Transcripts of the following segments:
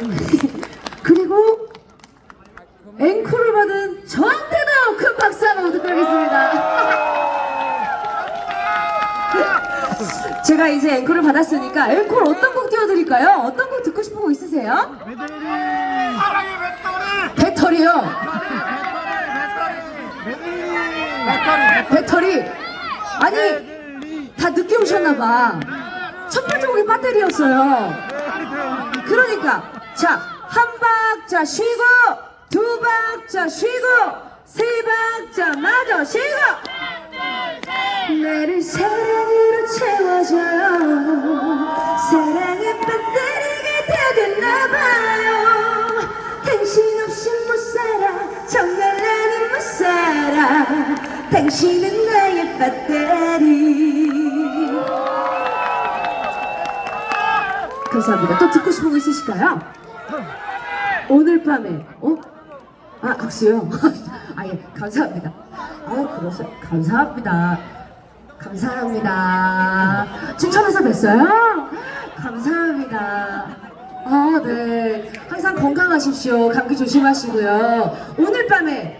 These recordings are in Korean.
그리고 앵콜을 받은 저한테도 큰 박수 한번 부탁드리겠습니다. 제가 이제 앵콜을 받았으니까 앵콜 어떤 곡 띄워드릴까요? 어떤 곡 듣고 싶은 거 있으세요? 배터리요. 배터리! 배터리. 아니 다 늦게 오셨나봐. 첫 번째 곡이 배터리였어요. 그러니까 자 한 박자 쉬고 두 박자 쉬고 세 박자 마저 쉬고. 나를 사랑으로 채워줘요 사랑의 배터리가 되겠나봐요. 당신 없이 못 살아. 정말 나는 못 살아. 당신은 나의 배터리. 감사합니다. 또 듣고 싶은 거 있으실까요? 오늘 밤에 어? 아 악수요? 아예 감사합니다. 아 그러세요 감사합니다. 감사합니다. 춘천에서 뵀어요? 감사합니다. 아 네. 항상 건강하십시오. 감기 조심하시고요. 오늘 밤에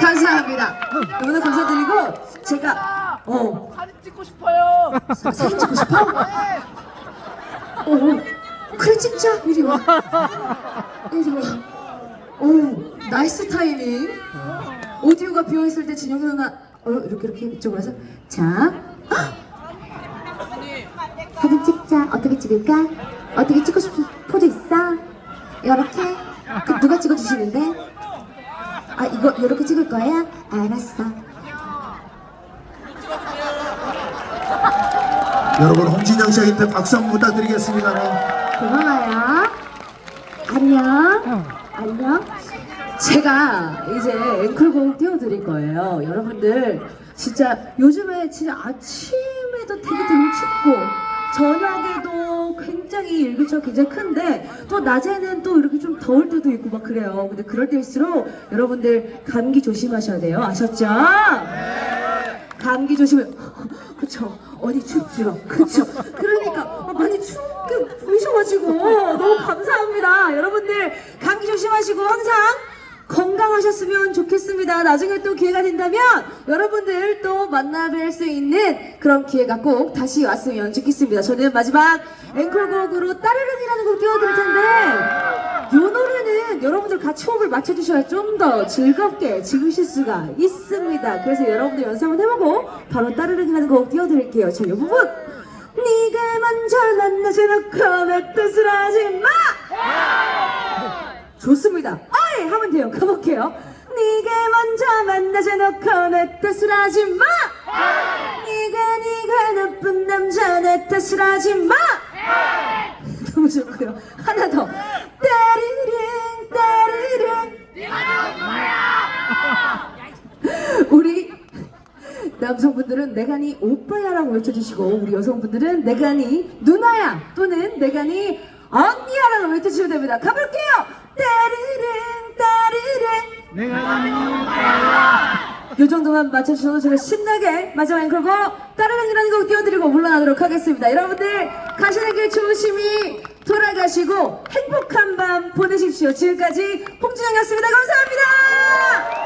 감사합니다 너무나 감사드리고 제가 어 사진 찍고 싶어요! 사진 찍고 싶어? 어, 어. 그래 찍자 이리 와 이리 와 오, 나이스 타이밍 오디오가 비어 있을 때 진영 누나 어, 이렇게 이렇게 이쪽으로 와서 자 사진 찍자 어떻게 찍을까? 어떻게 찍고 싶은 포즈 있어? 이렇게? 그 누가 찍어주시는데? 아 이거 이렇게 찍을 거야? 알았어 여러분 홍진영 씨한테 박수 한번 부탁드리겠습니다. 네. 고마워요. 안녕. 안녕. 제가 이제 앵콜곡 띄워드릴 거예요. 여러분들 진짜 요즘에 진짜 아침에도 되게 되게 춥고 저녁에도 굉장히 일교차가 굉장히 큰데 또 낮에는 또 이렇게 좀 더울 때도 있고 막 그래요. 근데 그럴 때일수록 여러분들 감기 조심하셔야 돼요. 아셨죠? 감기 조심해. 그쵸. 어디 춥죠. 그쵸. 그러니까 어, 많이 춥게 보이셔가지고 너무 감사합니다. 여러분들 감기 조심하시고 항상 건강하셨으면 좋겠습니다. 나중에 또 기회가 된다면 여러분들 또 만나뵐 수 있는 그런 기회가 꼭 다시 왔으면 좋겠습니다. 저는 마지막 앵콜곡으로 따르릉이라는 곡 띄워드릴 텐데 이 노래는 여러분들 같이 호흡을 맞춰주셔야 좀 더 즐겁게 즐기실 수가 있습니다. 그래서 여러분들 연습 한번 해보고 바로 따르릉이라는 곡 띄워드릴게요. 자, 이 부분 네가 먼저 만나지 놓고 내 뜻을 하지 마! 좋습니다. 하면 돼요. 가볼게요. 네가 먼저 만나지 놓고 내 뜻을 하지 마! 네가 네가 나쁜 남자 내 뜻을 하지 마! 너무 좋고요. 하나 더. 따르릉 따르릉 우리 남성분들은 내가 니 오빠야라고 외쳐주시고 우리 여성분들은 내가 니 누나야 또는 내가 니 언니야라고 외쳐주시면 됩니다. 가볼게요. 따르릉 따르릉 내가 이 정도만 맞춰주셔도 제가 신나게 마지막 앵콜고 따르릉이라는 곡 띄워드리고 물러나도록 하겠습니다. 여러분들 가시는 길 조심히 돌아가시고 행복한 밤 보내십시오. 지금까지 홍진영이었습니다. 감사합니다.